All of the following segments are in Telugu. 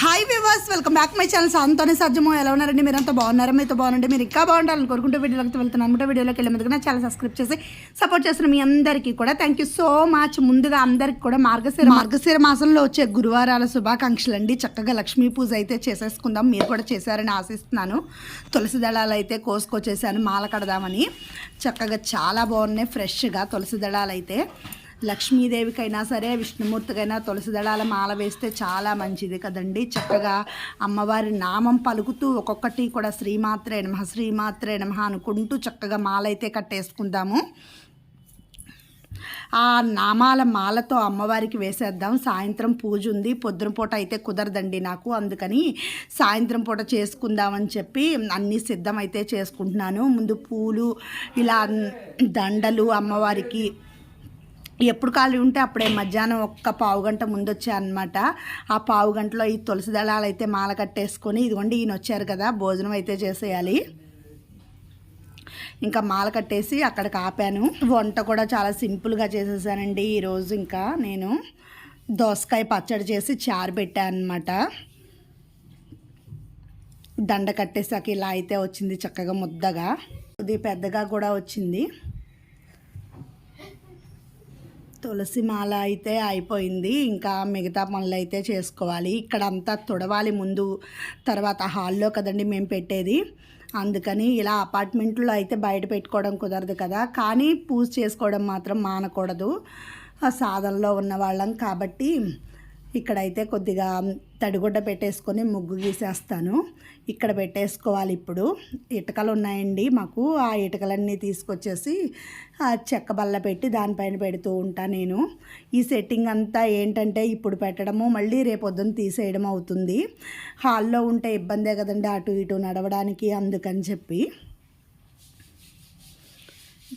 Hi viewers welcome back my channel సాంతోనే సాధ్యమో ఎలా ఉన్నారండి? మీరంతా బాగున్నారా? మీతో బాగుంటే మీరు ఇంకా బాగుండాలని కోరుకుంటూ వీడియోలోకి వెళ్తున్నాను అనమాట వీడియోలోకి వెళ్ళే ముందుగా నా ఛానల్ సబ్స్క్రైబ్ చేసి సపోర్ట్ చేస్తున్న మీ అందరికీ కూడా థ్యాంక్ యూ సో మచ్ ముందుగా అందరికీ కూడా మార్గశిర మార్గశిర మాసంలో వచ్చే గురువారాల శుభాకాంక్షలు అండి. చక్కగా లక్ష్మీ పూజ అయితే చేసేసుకుందాం. మీరు కూడా చేశారని ఆశిస్తున్నాను. తులసి దళాలు అయితే కోసుకొచ్చేసాను. మాల కడదామని. చక్కగా చాలా బాగున్నాయి. ఫ్రెష్గా తులసి దళాలు అయితే. లక్ష్మీదేవికైనా సరే విష్ణుమూర్తికైనా తులసి దళాల మాల వేస్తే చాలా మంచిది కదండి. చక్కగా అమ్మవారి నామం పలుకుతూ ఒక్కొక్కటి కూడా శ్రీమాత్రే నమ శ్రీమాత్రే నమ అనుకుంటూ చక్కగా మాలైతే కట్టేసుకుందాము. ఆ నామాల మాలతో అమ్మవారికి వేసేద్దాం. సాయంత్రం పూజ ఉంది. పొద్దున పూట అయితే కుదరదండి నాకు. అందుకని సాయంత్రం పూట చేసుకుందామని చెప్పి అన్నీ సిద్ధమైతే చేసుకుంటున్నాను. ముందు పూలు ఇలా దండలు అమ్మవారికి ఎప్పుడు ఖాళీ ఉంటే అప్పుడే మధ్యాహ్నం ఒక్క పావు గంట ముందు వచ్చాయన్నమాట ఆ పావు గంటలో ఈ తులసి దళాలు అయితే మాల కట్టేసుకొని ఇదిగోండి ఈయన వచ్చారు కదా భోజనం అయితే చేసేయాలి. ఇంకా మాల కట్టేసి అక్కడికి ఆపాను. వంట కూడా చాలా సింపుల్గా చేసేసానండి ఈరోజు ఇంకా నేను. దోసకాయ పచ్చడి చేసి చారు పెట్టాను అనమాట దండ కట్టేసాక ఇలా అయితే వచ్చింది చక్కగా ముద్దగా. ఇది పెద్దగా కూడా వచ్చింది. తులసి మాల అయితే అయిపోయింది. ఇంకా మిగతా పనులు అయితే చేసుకోవాలి. ఇక్కడ అంతా తుడవాలి ముందు తర్వాత హాల్లో కదండి మేము పెట్టేది. అందుకని ఇలా అపార్ట్మెంట్లో అయితే బయట పెట్టుకోవడం కుదరదు కదా. కానీ పూజ చేసుకోవడం మాత్రం మానకూడదు. ఆ సాధనలో ఉన్న వాళ్ళం కాబట్టి ఇక్కడైతే కొద్దిగా తడిగుడ్డ పెట్టేసుకొని ముగ్గు గీసేస్తాను. ఇక్కడ పెట్టేసుకోవాలి ఇప్పుడు. ఇటుకలు ఉన్నాయండి. మాకు ఆ ఇటుకలన్నీ తీసుకొచ్చేసి ఆ చెక్క బల్ల పెట్టి దానిపైన పెడుతూ ఉంటాను నేను. ఈ సెట్టింగ్ అంతా ఏంటంటే ఇప్పుడు పెట్టడము మళ్ళీ రేపొద్దున తీసేయడం అవుతుంది. హాల్లో ఉంటే ఇబ్బందే కదండి అటు ఇటు నడవడానికి అందుకని చెప్పి.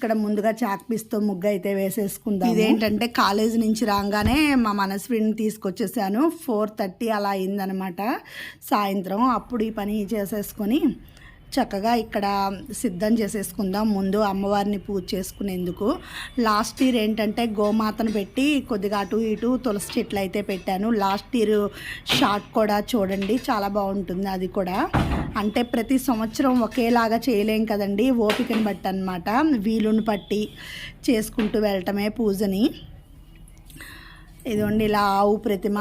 ఇక్కడ ముందుగా చాక్ పీస్తో ముగ్గు అయితే వేసేసుకుందాం ఇదేంటంటే కాలేజ్ నుంచి రాగానే మా మనస్విని తీసుకొచ్చేసాను. ఫోర్ థర్టీ అలా అయిందనమాట సాయంత్రం. అప్పుడు ఈ పని చేసేసుకొని చక్కగా ఇక్కడ సిద్ధం చేసేసుకుందాం ముందు అమ్మవారిని పూజ చేసుకునేందుకు. లాస్ట్ ఇయర్ ఏంటంటే గోమాతను పెట్టి కొద్దిగా అటు ఇటు తులసి చెట్లు అయితే పెట్టాను. లాస్ట్ ఇయర్ షార్ట్ కూడా చూడండి చాలా బాగుంటుంది అది కూడా. అంటే ప్రతి సంవత్సరం ఒకేలాగా చేయలేం కదండి ఓపికను బట్టి అనమాట వీలుని పట్టి చేసుకుంటూ వెళ్ళటమే పూజని. ఇదిగోండి ఇలా ఆవు ప్రతిమ.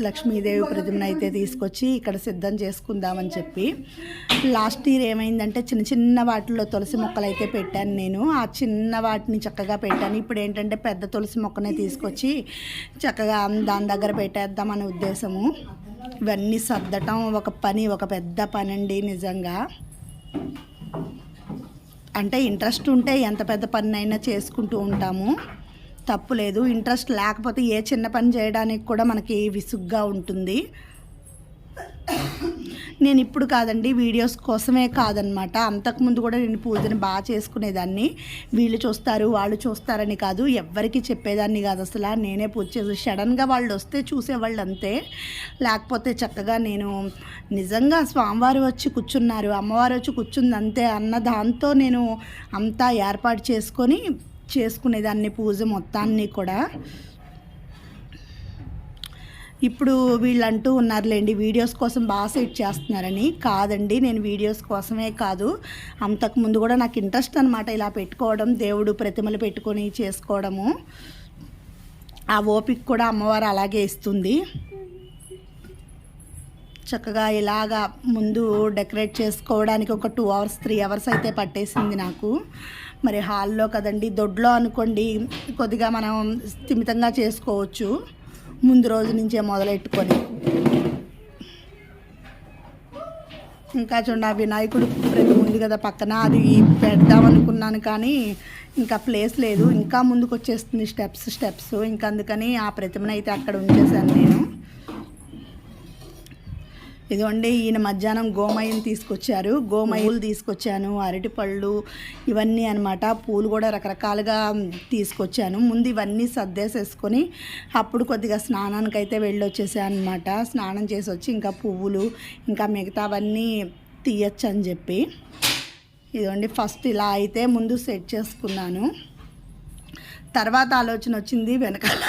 లక్ష్మీదేవి ప్రతిమను అయితే తీసుకొచ్చి ఇక్కడ సిద్ధం చేసుకుందామని చెప్పి. లాస్ట్ ఇయర్ ఏమైందంటే చిన్న చిన్న వాటిలో తులసి మొక్కలు అయితే పెట్టాను నేను. ఆ చిన్న వాటిని చక్కగా పెట్టాను. ఇప్పుడు ఏంటంటే పెద్ద తులసి మొక్కనే తీసుకొచ్చి చక్కగా దాని దగ్గర పెట్టేద్దామనే ఉద్దేశము. ఇవన్నీ సర్దటం ఒక పని ఒక పెద్ద పని అండి నిజంగా. అంటే ఇంట్రెస్ట్ ఉంటే ఎంత పెద్ద పని అయినా చేసుకుంటూ ఉంటాము. తప్పులేదు ఇంట్రెస్ట్ లేకపోతే ఏ చిన్న పని చేయడానికి కూడా మనకి విసుగ్గా ఉంటుంది. నేను ఇప్పుడు కాదండి వీడియోస్ కోసమే కాదనమాట. అంతకుముందు కూడా నేను పూజని బాగా చేసుకునేదాన్ని. వీళ్ళు చూస్తారు వాళ్ళు చూస్తారని కాదు ఎవ్వరికి చెప్పేదాన్ని కాదు అసలు. నేనే పూజ చేసి సడన్గా వాళ్ళు వస్తే చూసేవాళ్ళు అంతే. లేకపోతే చక్కగా నేను నిజంగా స్వామివారు వచ్చి కూర్చున్నారు అమ్మవారు వచ్చి కూర్చుంది అంతే అన్న దాంతో నేను అంతా ఏర్పాటు చేసుకొని చేసుకునేదాన్ని పూజ మొత్తాన్ని కూడా. ఇప్పుడు వీళ్ళు అంటూ ఉన్నారులేండి వీడియోస్ కోసం బాగా సెట్ చేస్తున్నారని. కాదండి నేను వీడియోస్ కోసమే కాదు. అంతకుముందు కూడా నాకు ఇంట్రెస్ట్ అనమాట ఇలా పెట్టుకోవడం దేవుడు ప్రతిమలు పెట్టుకొని చేసుకోవడము. ఆ ఓపిక కూడా అమ్మవారు అలాగే ఇస్తుంది. చక్కగా ఇలాగా ముందు డెకరేట్ చేసుకోవడానికి ఒక టూ అవర్స్ త్రీ అవర్స్ అయితే పట్టేసింది నాకు. మరి హాల్లో కదండి దొడ్లో అనుకోండి కొద్దిగా మనం స్థిమితంగా చేసుకోవచ్చు. ముందు రోజు నుంచే మొదలెట్టుకొని. ఇంకా చూడండి ఆ వినాయకుడు ప్రతి ఉంది కదా పక్కన అది పెడదాం అనుకున్నాను కానీ ఇంకా ప్లేస్ లేదు. ఇంకా ముందుకు వచ్చేస్తుంది స్టెప్స్ స్టెప్స్. ఇంకా అందుకని ఆ ప్రతిమను అయితే అక్కడ ఉంచేసాను నేను. ఇదిగోండి ఈయన మధ్యాహ్నం గోమయం తీసుకొచ్చారు. గోమయులు తీసుకొచ్చాను అరటిపళ్ళు ఇవన్నీ అనమాట పూలు కూడా రకరకాలుగా తీసుకొచ్చాను. ముందు ఇవన్నీ సర్దేసేసుకొని అప్పుడు కొద్దిగా స్నానానికి అయితే వెళ్ళొచ్చేసాను అనమాట స్నానం చేసి వచ్చి ఇంకా పువ్వులు ఇంకా మిగతావన్నీ తీయచ్చు అని చెప్పి. ఇదిగోండి ఫస్ట్ ఇలా అయితే ముందు సెట్ చేసుకున్నాను. తర్వాత ఆలోచన వచ్చింది వెనకాల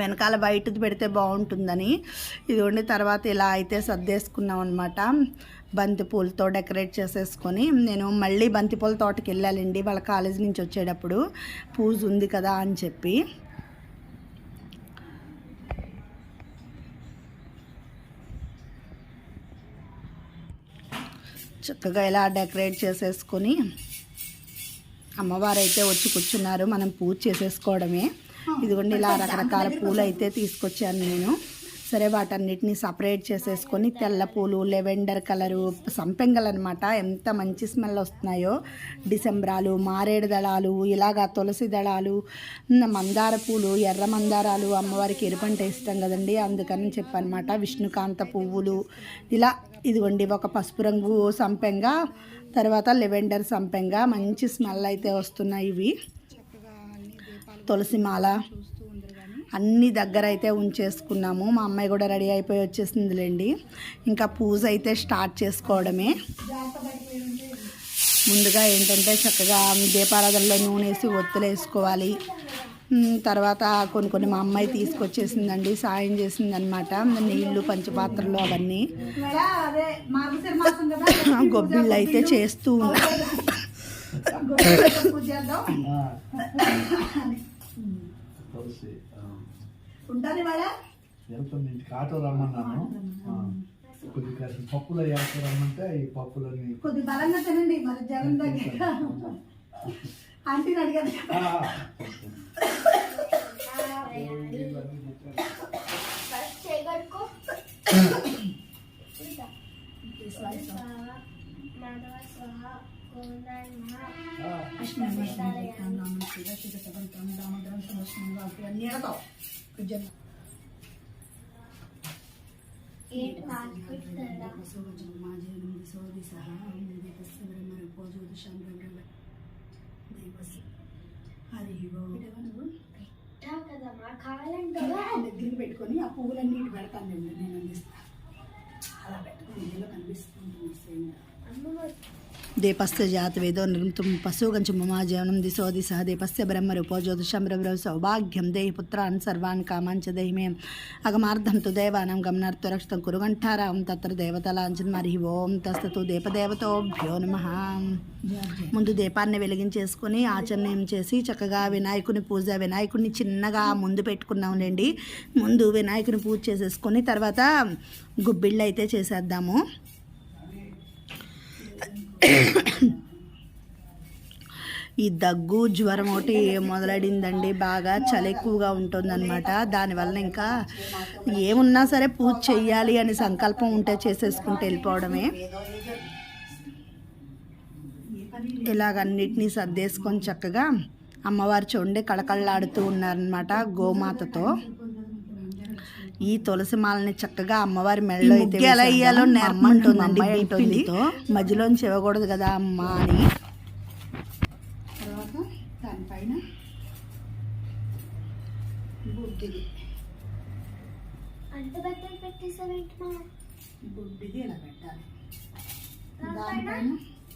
వెనకాల బయటది పెడితే బాగుంటుందని. ఇదిగోండి తర్వాత ఇలా అయితే సర్దేసుకున్నాం అనమాట బంతిపూలతో డెకరేట్ చేసేసుకొని. నేను మళ్ళీ బంతిపూల తోటకి వెళ్ళాలండి. వాళ్ళ కాలేజీ నుంచి వచ్చేటప్పుడు పూజ ఉంది కదా అని చెప్పి. చక్కగా ఇలా డెకరేట్ చేసేసుకొని. అమ్మవారు అయితే వచ్చి కూర్చున్నారు. మనం పూజ చేసేసుకోవడమే. ఇదిగోండి ఇలా రకరకాల పూలు అయితే తీసుకొచ్చాను నేను. సరే వాటన్నిటిని సపరేట్ చేసేసుకొని తెల్ల పూలు లెవెండర్ కలరు సంపెంగలు అనమాట ఎంత మంచి స్మెల్ వస్తున్నాయో. డిసెంబరాలు మారేడు దళాలు ఇలాగా తులసి దళాలు మందార పూలు ఎర్ర మందారాలు అమ్మవారికి ఎరుపంటే ఇష్టం కదండి. అందుకని చెప్పనమాట విష్ణుకాంత పువ్వులు ఇలా ఇదిగోండి ఒక పసుపు రంగు సంపెంగ తర్వాత లెవెండర్ సంపెంగ. మంచి స్మెల్ అయితే వస్తున్నాయి ఇవి. తులసి మాల అన్ని దగ్గర అయితే ఉంచేసుకున్నాము. మా అమ్మాయి కూడా రెడీ అయిపోయి వచ్చేసిందిలేండి. ఇంకా పూజ అయితే స్టార్ట్ చేసుకోవడమే. ముందుగా ఏంటంటే చక్కగా దీపారాధనలో నూనె వేసి ఒత్తులు వేసుకోవాలి. తర్వాత కొన్ని కొన్ని మా అమ్మాయి తీసుకొచ్చేసిందండి. సాయం చేసిందనమాట. నీళ్ళు పంచపాత్రలు అవన్నీ. గొబ్బిళ్ళు అయితే చేస్తూ ఉన్నా- తులసి ఆ. ఉంటాను వాళ్ళ వెళ్తుంది ఇంటికి ఆటో రమ్మన్నాను ఆ. కొద్ది కాసిన పప్పులు ఆటో రమ్మంటే ఈ పప్పులని కొద్ది బలంగా తినండి మరి జగన్ దగ్గర ఆంటీని అడిగాను ఆ. ఆ. హరి పెట్టుకొని ఆ పువ్వులన్నీ ఇటు పెడతాను నేను అందిస్తాను అలా పెట్టుకుని ఇందులో కనిపిస్తుంది అమ్మ దేపస్య జాతవేదో నిర్మితం పశుగంచ మమాజీవనం దిశో దిశ. దీపస్య బ్రహ్మరూపో జ్యోతిషం బ్రహ్మ సౌభాగ్యం. దేహి పుత్రాన్ సర్వాన్ కామాంచ దేహి మే అగమార్థం తు దేవానం గమనార్థ రక్షితం కురుగంఠారాం తత్ర దేవతలాంచన్ మరి ఓం తస్తు దేపదేవతోభ్యో నమ. ముందు దీపాన్ని వెలిగించేసుకొని ఆచరణం చేసి చక్కగా వినాయకుని పూజ వినాయకుడిని చిన్నగా ముందు పెట్టుకున్నాంలేండి ముందు వినాయకుని పూజ చేసేసుకొని తర్వాత గుబ్బిళ్ళు అయితే చేసేద్దాము. ఈ దగ్గు జ్వరం ఒకటి మొదలడిందండి. బాగా చలి ఎక్కువగా ఉంటుందన్నమాట. దానివల్ల ఇంకా ఏమున్నా సరే పూజ చెయ్యాలి అని సంకల్పం ఉంటే చేసేసుకుంటే వెళ్ళిపోవడమే. ఇలాగన్నిటినీ సర్దేసుకొని చక్కగా అమ్మవారి చూడండి కళకళలాడుతూ ఉన్నారనమాట గోమాతతో. ఈ తులసి మాలని చక్కగా అమ్మవారి మెడలో అయితే ఎలా వేయాలో మధ్యలోంచి ఇవ్వకూడదు కదా అమ్మ అని. తర్వాత దానిపైన బుడ్డిది. అంత పెద్దలు పెట్టేసావేంటి మా? బుడ్డిది ఇలా పెట్టాలి. దానిపైన?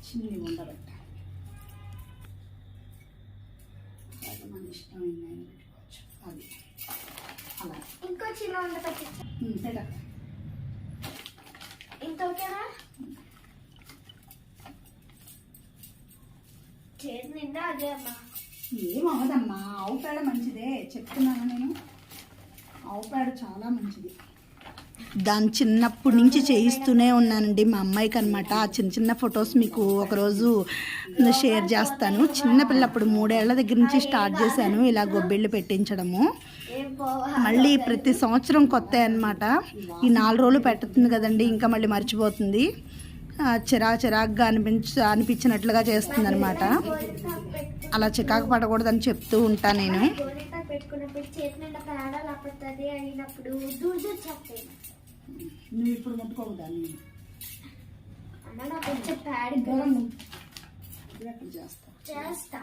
చిన్ని ఉండ పెట్టాలి. మన పెట్టుకోవచ్చు. అది. చిన్న ఉండ పెట్టాలి ఇంత ఓకేనా? చేతి నిండా అదే అమ్మా. ఏమవదమ్మా ఆవు పేడ మంచిదే. చెప్తున్నాను నేను. ఆవు పేడ చాలా మంచిది. దాని చిన్నప్పటి నుంచి చేయిస్తూనే ఉన్నానండి మా అమ్మాయికి అనమాట ఆ చిన్న చిన్న ఫొటోస్ మీకు ఒకరోజు షేర్ చేస్తాను. చిన్నపిల్లప్పుడు మూడేళ్ళ దగ్గర నుంచి స్టార్ట్ చేశాను ఇలా గొబ్బిళ్ళు పెట్టించడము. మళ్ళీ ప్రతి సంవత్సరం కొత్త అనమాట ఈ నాలుగు రోజులు పెట్టుతుంది కదండి ఇంకా మళ్ళీ మర్చిపోతుంది. చిరా చిరాగ్గా అనిపించ అనిపించినట్లుగా చేస్తుంది అనమాట అలా చికాకు పడకూడదని చెప్తూ ఉంటాను నేను. పెట్టుకున్నప్పుడు చేతి నిండా అయినప్పుడు దూర్ నువ్వు ఇప్పుడు ముట్టుకోవు దాన్ని. చేస్తా. చేస్తా.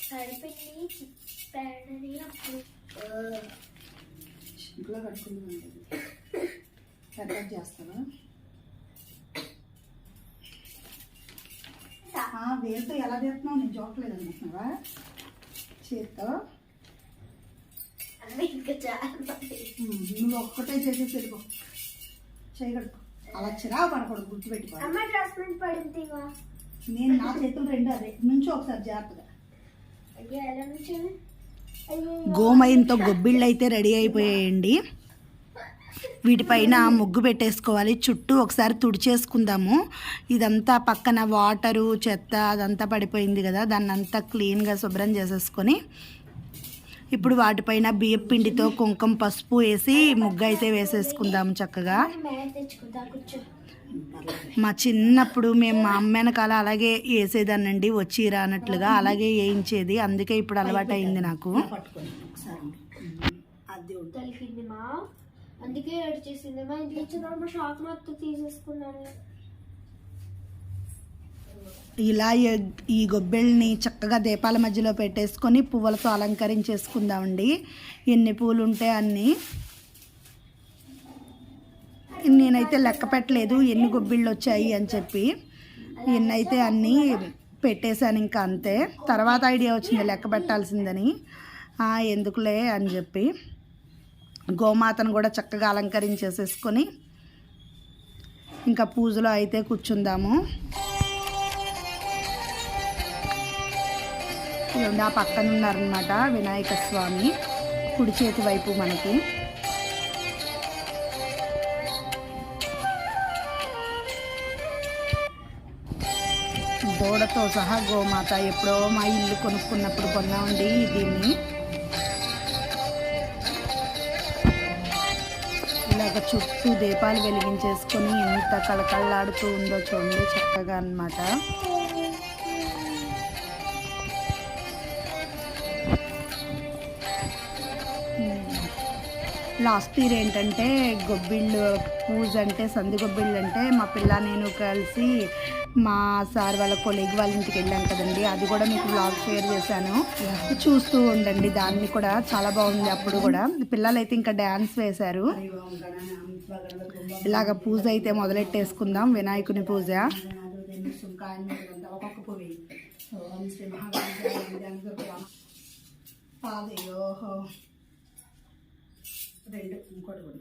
సరిపిండి ప్యాడని అప్పుడు. ఇంట్లో కట్టుకుంటుంది కరెక్ట్ చేస్తావా? వేలుతో ఎలా తీస్తున్నావు నేను చూడలేదు అనుకుంటున్నావా? చేత్తో. నువ్వు ఒక్కటే చేసేసి వెళ్ళిపో. చేయగలుగు అలా చిరా పడకూడదు గుర్తుపెట్టుకో. నేను నా చేతులు రెండు అదే నుంచి ఒకసారి జాగ్రత్తగా. గోమయంతో గొబ్బిళ్ళు అయితే రెడీ అయిపోయాయండి. వీటిపైన ముగ్గు పెట్టేసుకోవాలి. చుట్టూ ఒకసారి తుడిచేసుకుందాము. ఇదంతా పక్కన వాటరు చెత్త అదంతా పడిపోయింది కదా. దాన్ని అంతా క్లీన్గా శుభ్రం చేసేసుకొని ఇప్పుడు వాటిపైన బియ్యం పిండితో కుంకుమ పసుపు వేసి ముగ్గు అయితే వేసేసుకుందాము చక్కగా. మా చిన్నప్పుడు మేము మా అమ్మ వెనకాల అలాగే వేసేదానండి వచ్చి రానట్లుగా అలాగే వేయించేది. అందుకే ఇప్పుడు అలవాటు అయింది నాకు అందుకే ఏడు చేసింది. మా ఇంటికి వచ్చిన తర్వాత మా షాక్ మొత్తం తీసేసుకున్నాను. ఇలా ఈ గొబ్బెల్ని చక్కగా దీపాల మధ్యలో పెట్టేసుకొని పువ్వులతో అలంకరించేసుకుందామండి. ఎన్ని పూలు ఉంటే అన్ని. నేనైతే లెక్క పెట్టలేదు ఎన్ని గొబ్బిళ్ళు వచ్చాయి అని చెప్పి. ఎన్నైతే అన్నీ పెట్టేశాను ఇంకా అంతే. తర్వాత ఐడియా వచ్చింది లెక్క పెట్టాల్సిందని. ఎందుకులే అని చెప్పి. గోమాతను కూడా చక్కగా అలంకరించేసేసుకొని ఇంకా పూజలో అయితే కూర్చుందాము. ఆ పక్కన ఉన్నారనమాట వినాయక స్వామి కుడి చేతి వైపు మనకి. దూడతో సహా గోమాత ఎప్పుడో మా ఇల్లు కొనుక్కున్నప్పుడు కొన్నామండి దీన్ని. చుట్టూ దీపాలు వెలిగించేసుకొని ఎంత కళకళలాడుతూ ఉందో చూడండి చక్కగా అనమాట లాస్ట్ ఇయర్ ఏంటంటే గొబ్బిళ్ళు పూజ అంటే సంధి గొబ్బిళ్ళు అంటే మా పిల్ల నేను కలిసి మా సార్ వాళ్ళ కొలీగ్ వాళ్ళ ఇంటికి వెళ్ళాం కదండి. అది కూడా మీకు బ్లాగ్ షేర్ చేశాను. చూస్తూ ఉండండి. దాన్ని కూడా చాలా బాగుంది అప్పుడు కూడా. పిల్లలు అయితే ఇంకా డ్యాన్స్ వేశారు. ఇలాగ పూజ అయితే మొదలెట్టేసుకుందాం. వినాయకుని పూజ. ఒక్కొక్క పువ్వు ఓం శ్రీ పాదయోహో రెండు ఇంకోటి కూడా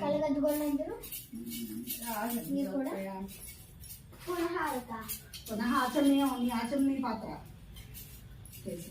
కలగద్దుకోండి మీరు కూడా? సమర్పయామి పునహారత. పునః ఆచమనీయం నీ ఆచమనీ పాత్ర చేసి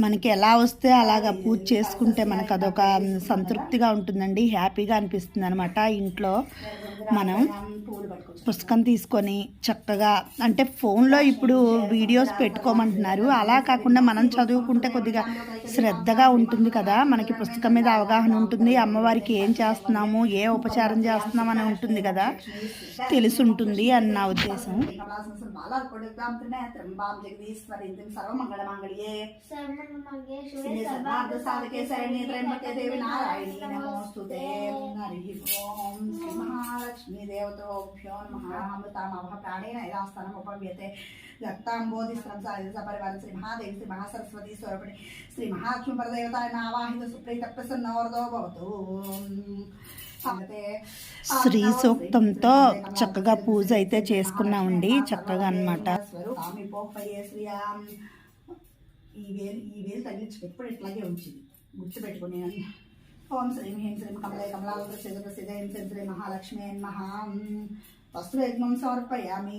మనకి ఎలా వస్తే అలాగా పూజ చేసుకుంటే మనకు అదొక సంతృప్తిగా ఉంటుందండి హ్యాపీగా అనిపిస్తుంది అనమాట ఇంట్లో మనం పుస్తకం తీసుకొని చక్కగా అంటే ఫోన్లో ఇప్పుడు వీడియోస్ పెట్టుకోమంటున్నారు. అలా కాకుండా మనం చదువుకుంటే కొద్దిగా శ్రద్ధగా ఉంటుంది కదా. మనకి పుస్తకం మీద అవగాహన ఉంటుంది. అమ్మవారికి ఏం చేస్తున్నాము ఏ ఉపచారం చేస్తున్నాం అని ఉంటుంది కదా. తెలిసి ఉంటుంది అని నా ఉద్దేశం. సర్వమంగళమాంగళ్యే హరి ఓం శ్రీ మహాలక్ష్మీ దేవతోభ్యో నమః అమృతామవ ప్రాణేన యథాస్థానం ఉపవ్యతే సపరివార శ్రీ మహాదేవి శ్రీ మహాసరస్వతి స్వరూపిణి శ్రీ మహాలక్ష్మి పరదేవతాయ నావాహిత సుప్రీత ప్రసన్నవరదో భవతు శ్రీ సూక్తంతో చక్కగా పూజ అయితే చేసుకున్నామండి చక్కగా అనమాట ఈ వేలు ఈ వేలు తగిలించి ఎప్పుడు ఇట్లాగే ఉంచింది. గుర్తుపెట్టుకుని ఓం శ్రీం హ్రీం శ్రీం కమలే కమలావత సిద్ధ సిద్ధ హ్రీం శ్రీం శ్రీ మహాలక్ష్మి మహా వస్త్రయజ్ఞం సమర్పయామి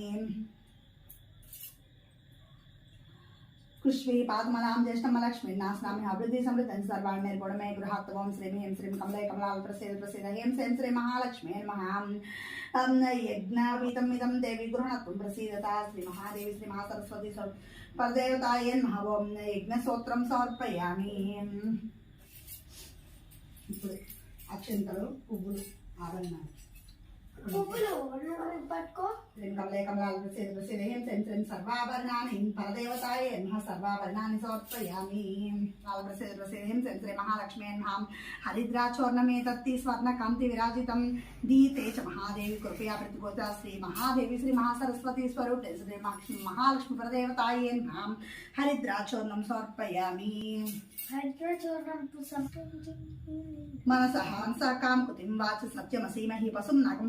కృష్వీ పాదమలాం జ్యేష్ఠమలక్ష్మి నాశనామి అభివృద్ధి సమృద్ధి సర్వాణి నిర్గుణమే గృహాత్వం శ్రీం హేం శ్రీం కమలే కమలాల ప్రసేద ప్రసేద హేం శ్రీం శ్రీ మహాలక్ష్మి నమః యజ్ఞావీతం ఇదం దేవి గృహణత్వం ప్రసీదత శ్రీ మహాదేవి శ్రీ మహాసరస్వతి స్వరూప పరదేవతాయ నమః ఓం యజ్ఞసూత్రం సమర్పయామి ఇప్పుడు అక్షంతలు పువ్వులు ఆభరణాలు. పువ్వులు నువ్వు పట్టుకో శ్రీం కమలే కమలాల ప్రసేద ప్రసేద హేం శ్రీం శ్రీం సర్వాభరణాని పరదేవతాయ నమః సర్వాభరణాని సమర్పయామి కాల ప్రసేద ప్రసేద హేం శ్రీం శ్రీ మహాలక్ష్మి నమః హరిద్రాచూర్ణమే తత్తి స్వర్ణ కాంతి విరాజితం దీతే చ మహాదేవి కృపయా ప్రతిభూత శ్రీ మహాదేవి శ్రీ మహాసరస్వతి స్వరూప శ్రీ మహాలక్ష్మి మహాలక్ష్మి పరదేవతాయ నమః హరిద్రాచూర్ణం సమర్పయామి హైడ్రోచూర్ణం సంపూర్ణ మనస హంస కామకుతిం వాచ సత్యమసీమహి పశుం నాగం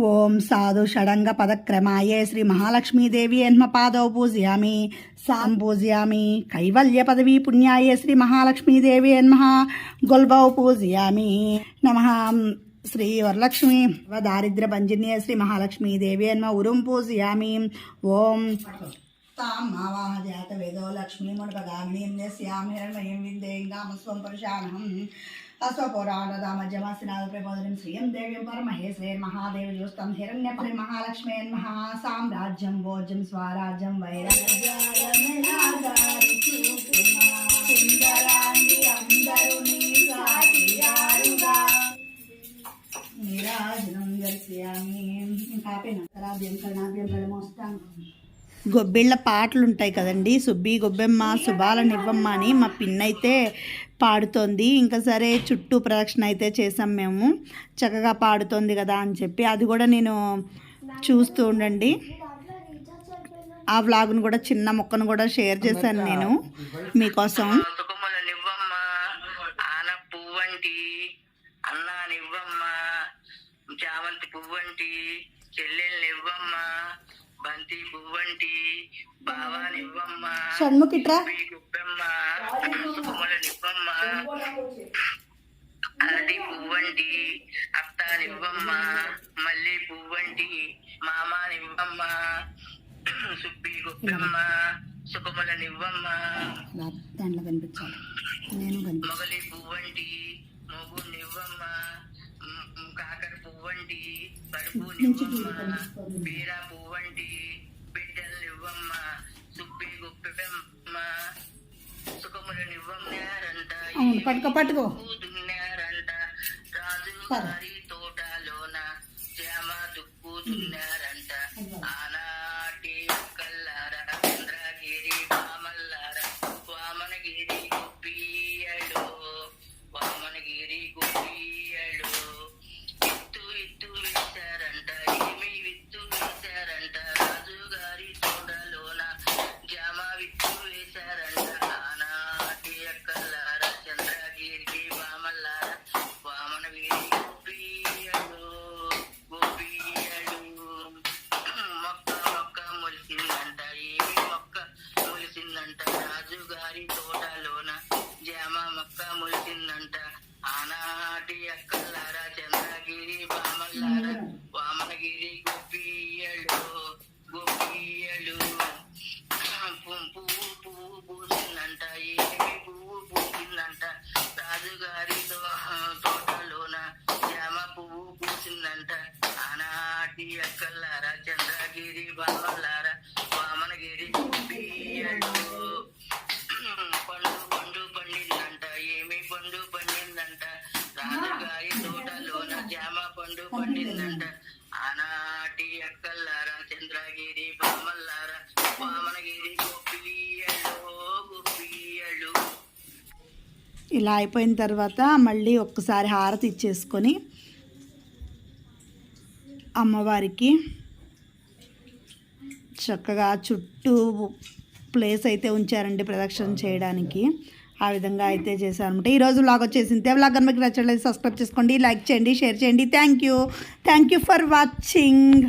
ఓం సాధు షడంగ పదక్రమాయే శ్రీ మహాలక్ష్మీదేవి ఎన్మ పాదౌ పూజయామి. సాం పూజయామి. కైవల్య పదవీ పుణ్యాయే శ్రీ మహాలక్ష్మీదేవి ఎన్మ గొల్బౌ పూజయామి. నమ. శ్రీ వరలక్ష్మి దారిద్ర భంజన్య శ్రీ మహాలక్ష్మీదేవి ఎన్మ. ఉరుం పూజయామి. ఓం. తాం మావాహ జాత వేదో లక్ష్మీ మునపగామినీం యస్యాం హిరణ్మయం విద్యేంగామస్వం పురుషానహం అస్వపురాణదామజ్యమాసినాథ ప్రబోధనం శ్రియం దేవ్యం పరమహేశ్వర్ మహాదేవ జోస్తం హిరణ్యపరి మహాలక్ష్మేన్ మహా సామ్రాజ్యం భోజ్యం స్వరాజ్యం వైరాగ్యాలమెలాగారి గొబ్బిళ్ళ పాటలు ఉంటాయి కదండి. సుబ్బి గొబ్బెమ్మ శుభాల నివ్వమ్మ అని మా పిన్నైతే పాడుతోంది. ఇంకా సరే చుట్టూ ప్రదక్షిణ అయితే చేసాం మేము. చక్కగా పాడుతోంది కదా అని చెప్పి అది కూడా నేను చూస్తూ ఉండండి. ఆ వ్లాగ్ను కూడా చిన్న మొక్కను కూడా షేర్ చేశాను నేను మీకోసం. నివ్వమ్మ నివ్వమ్మ చామంతి పువ్వంటి చెల్లెలు నివ్వమ్మ బంతి పువ్వంటి బావా నివ్వమ్మ షణ్ముఖిట్రా? గుబ్బెమ్మ సుకుమల నివ్వమ్మ అది పువ్వంటి అత్త నివ్వమ్మ మళ్ళీ పువ్వంటి మామ నివ్వమ్మ సుబ్బి గుబ్బెమ్మ సుకుమల నివ్వమ్మ దాంట్లో కనిపించాలి. నేను మొగలి పువ్వంటి మొగు నివ్వమ్మ మ్, మ్, కాకర పువ్వంటి కడుపు నివ్వమ్మ బీర పువ్వంటి బిడ్డలు నివ్వమ్మ సుబ్బి గుప్పెమ్మ సుఖముల నివ్వమ్మారంట అవును పట్టుకో పట్టుకో. రాజు తోటలోన జామ పండు పండిందంట. ఆనాటి అక్కల్లారా చంద్రగిరి బామల్లారా ఇలా అయిపోయిన తర్వాత మళ్ళీ ఒక్కసారి హారతి ఇచ్చేసుకొని అమ్మవారికి చక్కగా చుట్టూ ప్లేస్ అయితే ఉంచారండి ప్రదక్షిణ చేయడానికి. ఆ విధంగా అయితే చేశారనమాట ఈరోజు వ్లాగ్ వచ్చేసింది. వ్లాగ్ కనుక నచ్చట్లేదు సబ్స్క్రైబ్ చేసుకోండి లైక్ చేయండి షేర్ చేయండి. Thank you thank you for watching